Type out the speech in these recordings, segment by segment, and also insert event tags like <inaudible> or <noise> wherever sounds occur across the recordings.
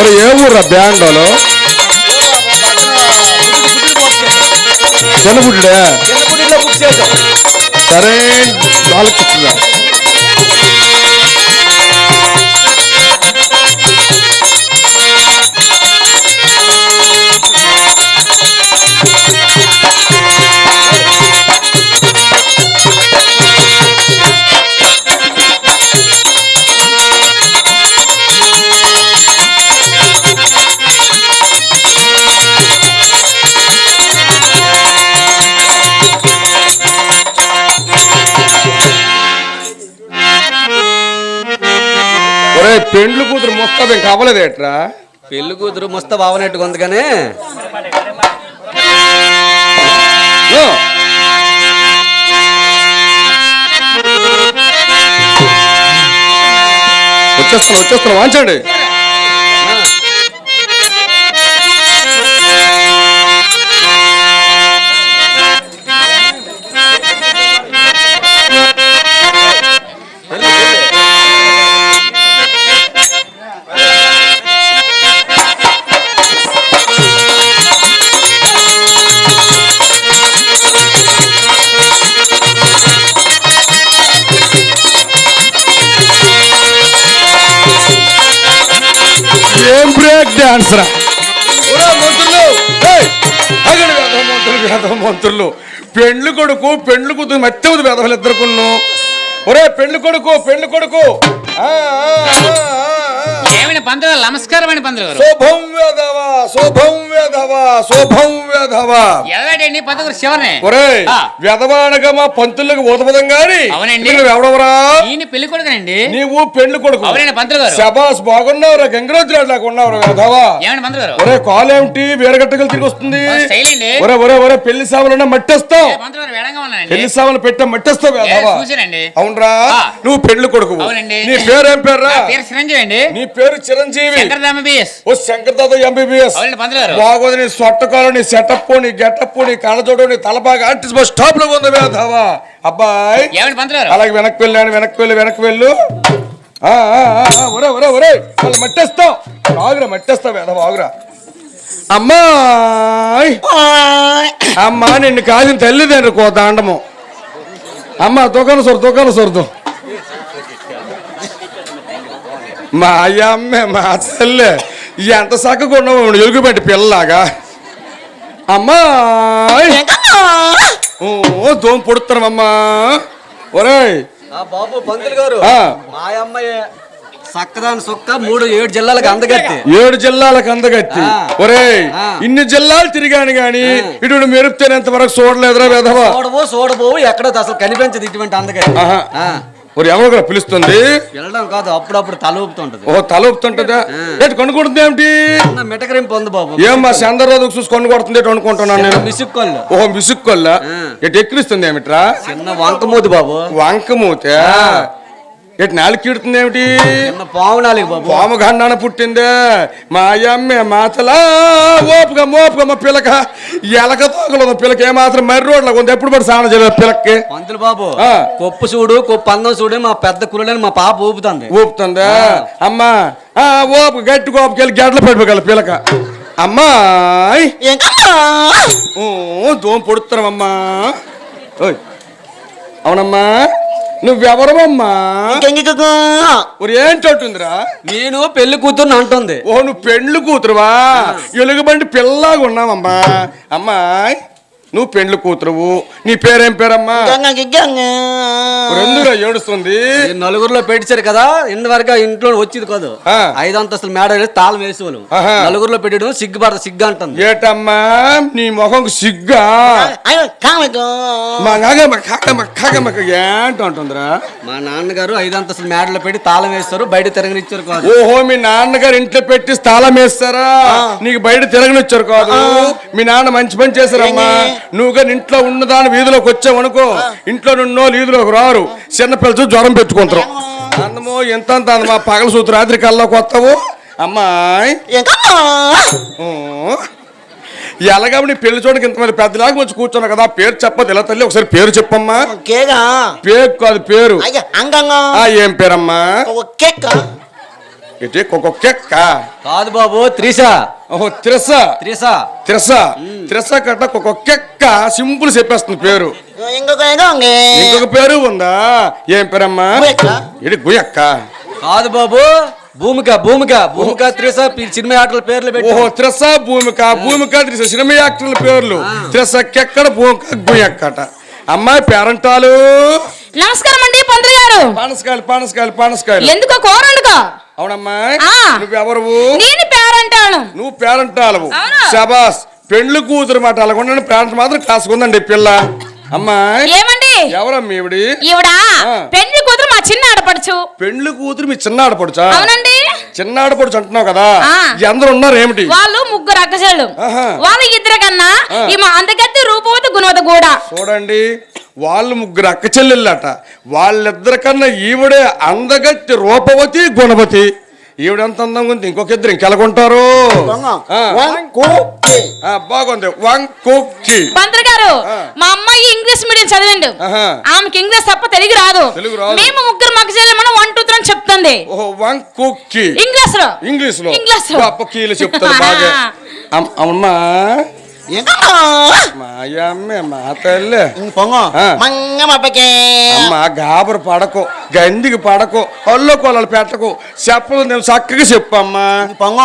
ఒరే ఏ ఊర్రా బ్యాండోలో చిన్నగుడ్డే చిన్నగుడిలో బుక్ చేసాం సరే వాళ్ళకి పెండ్లు కూతురు ముస్తాబ్ ఇంకా అవ్వలేదేట్రా? పెళ్ళి కూతురు ముస్తా బావనట్టుగా ఉంది కానీ. వచ్చేస్తాను వచ్చేస్తాను వాంచండి. బ్రేక్ డాన్స్ రా ఒరే మంత్రులు పెండ్లు కొడుకు పెండ్లు కూతురు మత్తెవదు వేదవలు ఇద్దరుకున్ను ఒరే పెండ్లు కొడుకు పెండ్లు కొడుకు. ఆ. ఏమైనా పంతులు గారు నమస్కారం అండి పంతులు గారు. శోభం వేదవ శోభం వేదవ శోభం వేదవ ఎవడండి పంతులు గారు శివనే ఒరే ఆ. వెదవానగా మా పంతులకు ఊతపదం గాని? అవునండి. ఇక్కడ ఎవడవరా? ఈయన పెళ్ళి కొడుకునండి. నీవు పెండ్లు కొడుకు. అవునండి పంతులు గారు. శబాస్ బాగున్నావురా గంగరాజు లాగా ఉన్నావురా వేదవా ఏమండి పంతులు గారు? ఒరే కాలేమిటి? వేరగట్టగలు తిరిగి వస్తుంది. ఒరే ఒరే ఒరే పెళ్ళి సావులన్నా మట్టేస్తావు. పెళ్ళి సావులు పెట్ట మట్టేస్తావు అవునరా. నువ్వు పెళ్ళి కొడుకు. నీ పేరేం పేర్రా? నా పేరు పేరు చిరంజీవి. శంకరదామ బిఎస్ ఓ శంకర్దాద ఎంబీబీఎస్ బాగోదు నీ సొట్టకాలు నీ సెటప్ నీ గెటప్ నీ కళ్ళజోడు నీ తలబాగా అంటే బస్ స్టాప్లో ఉంది వేధవా అబ్బాయి. అలాగే వెనక్కి వెళ్ళాను వెనక్కి వెళ్ళి వెనక్కి వెళ్ళు. ఆ, ఆ, ఆ, ఆ, ఒరే ఒరే ఒరే వాళ్ళు మట్టేస్తావు ఆగురా మట్టేస్తావు వేధవ ఆగురా. అమ్మాయ్. అమ్మా నిన్ను కాసిన తల్లిదండ్రి కో దాండము అమ్మ దుకాణ సొరు దుకాణ సొరుదు మా అమ్మే మా తల్లి ఎంత చక్కగా ఉన్నావు ఎలుగుబంటి పిల్లలాగా. అమ్మాయ్ ఓ దోమ పొడుతున్నామమ్మా ఒరేయ్! ఆ బాబు పంతులు గారు ఆ. మా అమ్మాయి సక్కదాని సుక్క మూడు ఏడు జిల్లాలకు అందగత్తి. ఏడు జిల్లాలకు అందగత్తి. ఆ. ఇన్ని జిల్లాలు తిరిగాను గాని ఇటు మెరుపుతేనంత వరకు చూడలేదురా వెధవా? చూడబో చూడబో ఎక్కడ అసలు కనిపించదు ఇటువంటి అందగత్తి. ఎవరో కూడా పిలుస్తుంది. వెళ్ళడం కాదు అప్పుడప్పుడు తల ఊపుతుంటది. ఓ తల ఊపుతుంటదా? ఏంటి కొనుక్కుంటుంది ఏమిటి? మిటకరింపు ఉంది బాబు. ఏం మా చంద్రరాజు చూసి కొను కొడుతుంది ఏంటి అనుకుంటున్నాను నేను? మిసుక్కోళ్ళు. ఓహో మిసుక్కొల్లా ఆ. ఎటు ఎక్కిరిస్తుంది ఏమిట్రా? చిన్న వంకమూతి బాబు. వంకమూత? ఎటు నాలుగు కీడుతుంది ఏమిటి పావునాలికి బాబు. పాము గండాన పుట్టిందే. మా అమ్మే మాతలా ఓపుగా మోపుగా మా పిల్లక ఎలక తోకలు పిల్లక ఏమాత్రం మర్రి రోడ్ల ఉంది. ఎప్పుడు పడి స్నానం చేయలేదు పిల్లకి పంతులు బాబు. కొప్పు చూడు కొప్పు అందం చూడు మా పెద్ద కురుడని మా పాప ఊపుతుంది. ఊపుతుందా? అమ్మా ఆ, ఓపు గట్టి కోపుకెళ్ళి గడ్డలు పడిపోగల పిల్లక అమ్మాయ్ ఓ దోమ పొడుతున్నామమ్మా ఓయ్ అవునమ్మా. ఏంటంటుందిరా నేను పెళ్ళి కూతుర్ని అంటుంది. ఓ నువ్వు పెండ్లు కూతురువా? ఎలుగుబంటి పిల్లగా ఉన్నావమ్మా అమ్మాయ్. నువ్వు పెండ్లు కూతురువు. నీ పేరేం పేరమ్మా? ఎందుకు ఏడుస్తుంది. నలుగురిలో పెట్టారు కదా ఇంటి వరకు ఇంట్లో వచ్చేది కాదు. ఐదు అంతస్తుల మేడ తాళం వేసేవాళ్ళు. నలుగురిలో పెట్టడం సిగ్గుపడత సిగ్గు అంటుంది. ఏటమ్మా? నీ మొహం సిగ్గా? మా నాన్నగారు ఐదు అంతస్తుల మేడలో పెట్టి తాళం వేస్తారు బయట తిరగనిచ్చారు కాదు. ఓహో మీ నాన్నగారు ఇంట్లో పెట్టి స్థలం వేస్తారా? నీకు బయట తిరగనిచ్చారు కాదు. మీ నాన్న మంచి పని చేశారమ్మా. నువ్వు కానీ ఇంట్లో ఉన్నదాని వీధిలోకి వచ్చావు అనుకో ఇంట్లో ఉన్నో వీధిలోకి రారు. చిన్న పిల్లలు జ్వరం పెట్టుకుంటారు. అందమో ఎంత అందమా పగల సూత్రు రాత్రి కల్లోకి వస్తావు అమ్మాయి. ఎలాగా నీ పెళ్ళి చూడకి ఇంతమంది పెద్దలాగా వచ్చి కూర్చున్నావు కదా? పేరు చెప్పదు. ఇలా తల్లి? ఒకసారి పేరు చెప్పమ్మా. పేరు కాదు పేరు. ఏం పేరమ్మా? ఏంటి కుక్కెక్క కాదు బాబు త్రిష ఓహో త్రిస. త్రిష త్రిస. త్రిస కట్ట కుక్కెక్క సింపుల్ చెప్పేస్తుంది పేరు. ఇంకొక పేరు ఉందా? ఏం పేరమ్మా? గుయక్క. ఇది గుయక్క కాదు బాబు భూమిక భూమిక. భూమిక త్రిష పి- సినిమా ఆటల పేర్లు పెట్టి ఓహో త్రిస భూమిక భూమిక త్రిస సినిమా యాక్టర్ల పేర్లు. త్రిస కెక్కడ భూమిక గుయక్కట అమ్మాయి పేరంటాలు? నమస్కారం అండి పంతులు గారు. పానసకాయలు పానసకాయలు పానసకాయలు. ఎందుకో కూర వండుకో అవునమ్మా. నువ్వెవరు నేను పేరంటాను. నువ్వు పేరంటాలవు. శబాస్ పెండ్లు కూతురు మాట అలాగుండా పేరెంట్ మాత్రం కాసుకుందండి పిల్ల. అమ్మా. ఏమండి? ఎవరమ్మా ఈవిడి? కూతురు మా చిన్న ఆడపడుచు. పెండ్లు కూతురు మీ చిన్న ఆడపడుచా? అవునండి. చిన్న ఆడపడుచు అంటున్నావు కదా? అందరు ఉన్నారు ఏమిటి? వాళ్ళు ముగ్గురు అక్కచెళ్ళు. వాళ్ళ ఇద్దరు కన్నా. ఈ మా అందగత్తి రూపవతి గుణవతి కూడా చూడండి. వాళ్ళు ముగ్గురు అక్క చెల్లెళ్ళట. వాళ్ళిద్దరి కన్నా ఈవిడే అందగత్తి రూపవతి గుణవతి. ఈవిడెంత అందంగా ఉంది. ఇంకొక ఇద్దరు ఇంకెలాగుంటారు బాగుంది. వంకుక్కి పంతులు గారు. మా అమ్మాయి ఇంగ్లీష్ మీడియం చదివిండు. ఆమెకి ఇంగ్లీష్ తప్ప తెలుగు రాదు. తెలుగు రాదు. మేము ముగ్గురు మగచెల్లి మనం వన్ టూ త్రీ అని చెప్తుంది. ఓహో వంకుక్కి ఇంగ్లీష్లో ఇంగ్లీష్లో ఇంగ్లీష్లో. గొప్ప కీలు చెప్తారు బాగా. <laughs> అమ్- అమ్మా. మా అమ్మే మా తల్లి. పొంగ. అమ్మ గాబరు పడకు గందికి పడకు అల్లు కొలలు పెట్టకు చెప్పదు నేను చక్కగా చెప్పమ్మా. పొంగ.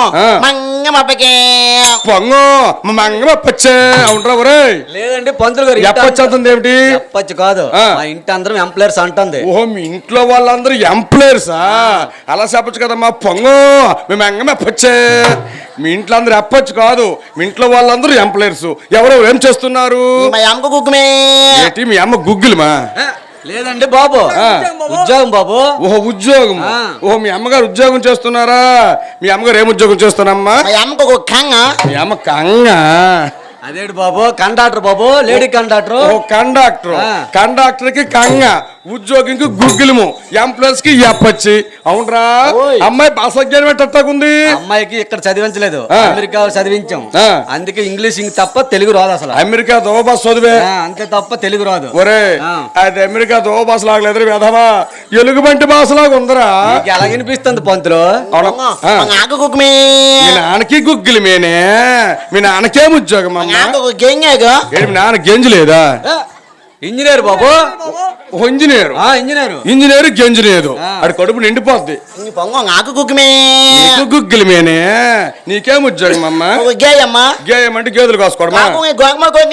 పొంగు మా మంగమ పచ్చే అవునరా ఒరే లేదండి పంతులు గారు ఎప్పచ్చు అంటుంది ఏమిటి చెప్పచ్చు కాదు. ఆ. మా ఇంటి అందరం ఎంప్లాయర్స్ అంటుంది. ఓహో మీ ఇంట్లో వాళ్ళందరూ ఎంప్లాయర్సా అలా చెప్పచ్చు కదమ్మా పొంగు మీ మంగమ పచ్చే మీ ఇంట్లో అందరూ ఎప్పచ్చు కాదు మీ ఇంట్లో వాళ్ళందరూ ఎంప్లాయర్స్. ఎవరెవరు ఏం చేస్తున్నారు? మా ఏంటి మీ అమ్మ గుగ్గులమా? లేదండి బాబు. ఉద్యోగం బాబు. ఓహో ఉద్యోగం. ఓహో మీ అమ్మగారు ఉద్యోగం చేస్తున్నారా? మీ అమ్మగారు ఏం ఉద్యోగం చేస్తున్నారమ్మా? మా అమ్మకు కంగ. మీ అమ్మ కంగ. అదేంటి బాబు? కండక్టర్ బాబు? Lady conductor? ఓ కండక్టర్. ఆ. కండక్టర్కి కంగ ఉద్యోగికి గుగ్గిలము. ఎంప్లాయీస్కి ఎప్పచ్చి అవునరా. అమ్మాయి భాష జ్ఞానం ఎట్టకుంది అమ్మాయికి ఇక్కడ చదివించలేదు. అమెరికా చదివించాం. అందుకే ఇంగ్లీష్ ఇంక తప్ప తెలుగు రాదు అసలు. అమెరికా దోవ భాష చదివే. అంతే తప్ప తెలుగు రాదు. ఒరే. అది అమెరికా దోవ భాష లాగలేదు వేధవా? ఎలుగుబంటి భాష లాగా ఉందరా. నీకు ఎలా వినిపిస్తుంది పంతులు? నాన్నకి గుగ్గిలి మేనే మీ నాన్నకేం ఉద్యోగం అమ్మా? గెంగేగ? మీ నాన్న గెంజి లేదా? ఇంజనీర్ బాబు? ఓ ఇంజనీర్. ఆ ఇంజనీర్. ఇంజనీర్ గెంజలేదు ఆ. అది కడుపు నిండిపోద్ది. నీ పొంగ నాకు కుక్కుమే. నీకు గుగ్గిలి మేనే. నీకేం ఉద్యోగం అమ్మా? గేయమ్మ. గేయమంటే గేదెలు కాసుకోవడమా నాకు గోగమ గోగ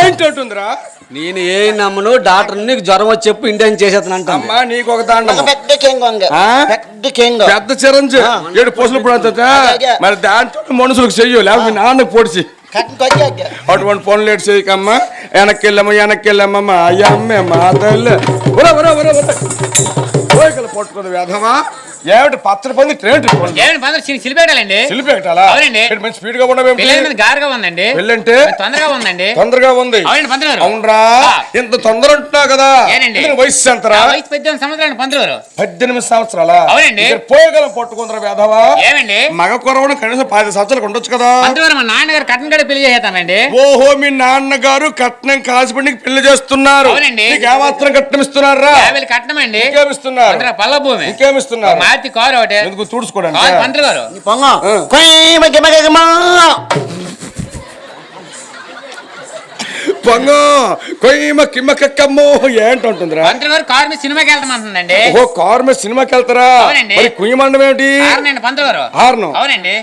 ఏంటంటుందిరా నేను ఏ నమ్మను డాక్టర్ నీకు జ్వరం వచ్చి చెప్పు ఇండియన్ చేసేస్తాను అమ్మా నీకు ఒక దాండం పెద్ద? పెద్ద కెంగ. పెద్ద చిరంజి ఏడు పోసులు అదే. మరి దాంతో మనుషులకు చెయ్యు లేకపోతే నాన్నకు పొడిచి. కట్టు కొద్దిగా అటువంటి పనులు లేట్ చేయకమ్మా వెనక్కి వెళ్ళమ్మా వెనక్కి వెళ్ళమ్మా అయ్యా అమ్మే మా తల్లి ఒరే ఏమిటి పచ్చడి పంది ట్రైన్ సిలిపెట్టాలా అవునండి. ఏంటి మంచి స్పీడ్గా మీద గారుగా ఉందండి. పెళ్ళంటే? తొందరగా ఉందండి. తొందరగా ఉంది. అవునండి పంతులు గారు అవునరా. ఇంత తొందర ఉంటున్నావు కదా? వయసు ఎంతరా? వయసు పద్దెనిమిది సంవత్సరాలు పంతులు పద్దెనిమిది సంవత్సరాలా? అవునండి. ఇక్కడ పోయగలం పట్టుకుందరా వేధవా? ఏమండి? మగ కురవడం కనీసం పది సంవత్సరాలకు ఉండొచ్చు కదా? పంతులు మా నాన్నగారు కట్నం గడి పెళ్ళి చేసేస్తానండి ఓహో మీ నాన్నగారు కట్నం కాసిపడికి పెళ్ళి చేస్తున్నారు. అవునండి. నీకు ఏమాత్రం కట్నం ఇస్తున్నారా? కట్నం అండి ఇంకేమిస్తున్నారు పల్ల భూమి ఇంకేమిస్తున్నారు మారుతి కారు ఒకటి. ఎందుకు కారు తుడుచుకోవడానికి పంతులు గారు. నీ పొంగ. కొయ్యమ ఏంటంటుందిరా పంతులు గారు కారు మీద సినిమాకి వెళ్తామంటుందండి ఓహో కారు మీద సినిమాకి వెళ్తారా? అవునండి. మరి కుయ్యమండం ఏమిటి? కారణండి పంతులు గారు. హార్ను అవునండి.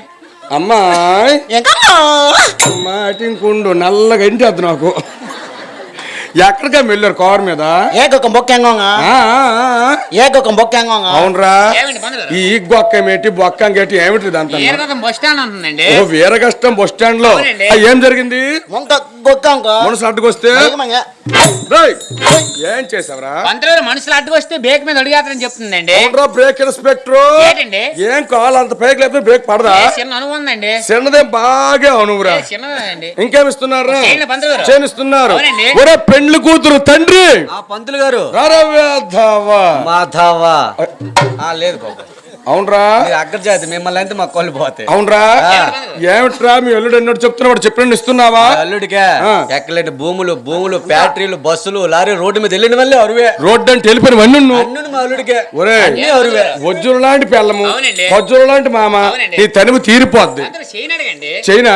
అమ్మాయి. ఇంకుండు నల్లగా ఇంటి వద్దు నాకు. ఎక్కడికా వెళ్ళారు కారు మీద? ఏకొక బొక్కెంగొంగ. ఏకొక బొక్కెంగొంగ అవునరా. ఈ గొక్కమేటి బొక్కంగేటి ఏమిటి ఈరగతం బస్ స్టాండ్ ఉంటుందండి ఓ వీరకష్టం బస్ స్టాండ్లో. ఏం జరిగింది? మనసు అడ్డుకొస్తే? రేయ్, ఏం చేసావరా? పంతులు మనుషులు అడ్డుకొస్తే బేక్ మీద అడిగేస్తారని చెప్తుందండి. అవునరా బ్రేక్ ఇన్స్పెక్టర్? ఏం కావాలి అంత పైకి లేకపోతే బ్రేక్ పడదా? చిన్న చిన్నదే బాగా అనువురా. చిన్నదండి ఇంకేమిస్తున్నారా. చేనిస్తున్నారు. ఒరే పెండ్లి కూతురు తండ్రి. ఆ పంతులు గారు. మాధవ. లేదు బాబు. అవునరా. మీరు అగ్రజాతి మిమ్మల్ని అంటే మా కొల్లు పోతాయి. అవునరా. ఏమిట్రా మీ అల్లుడు ఎన్నోడు చెప్తున్నాడు చెప్పినట్టు ఇస్తున్నావా? అల్లుడికే. ఎక్కలేని భూములు భూములు ఫ్యాక్టరీలు బస్సులు లారీ రోడ్డు మీద వెళ్ళిన వల్లే అరువే. రోడ్డు అంటే వెళ్ళిపోయిన వన్ను మా అల్లుడికే. ఒరే అన్నీ అరువే. వజ్జులు లాంటి పిల్లము. వజ్జులు లాంటి మామ. నీ తనివి తీరిపోద్ది. చైనా.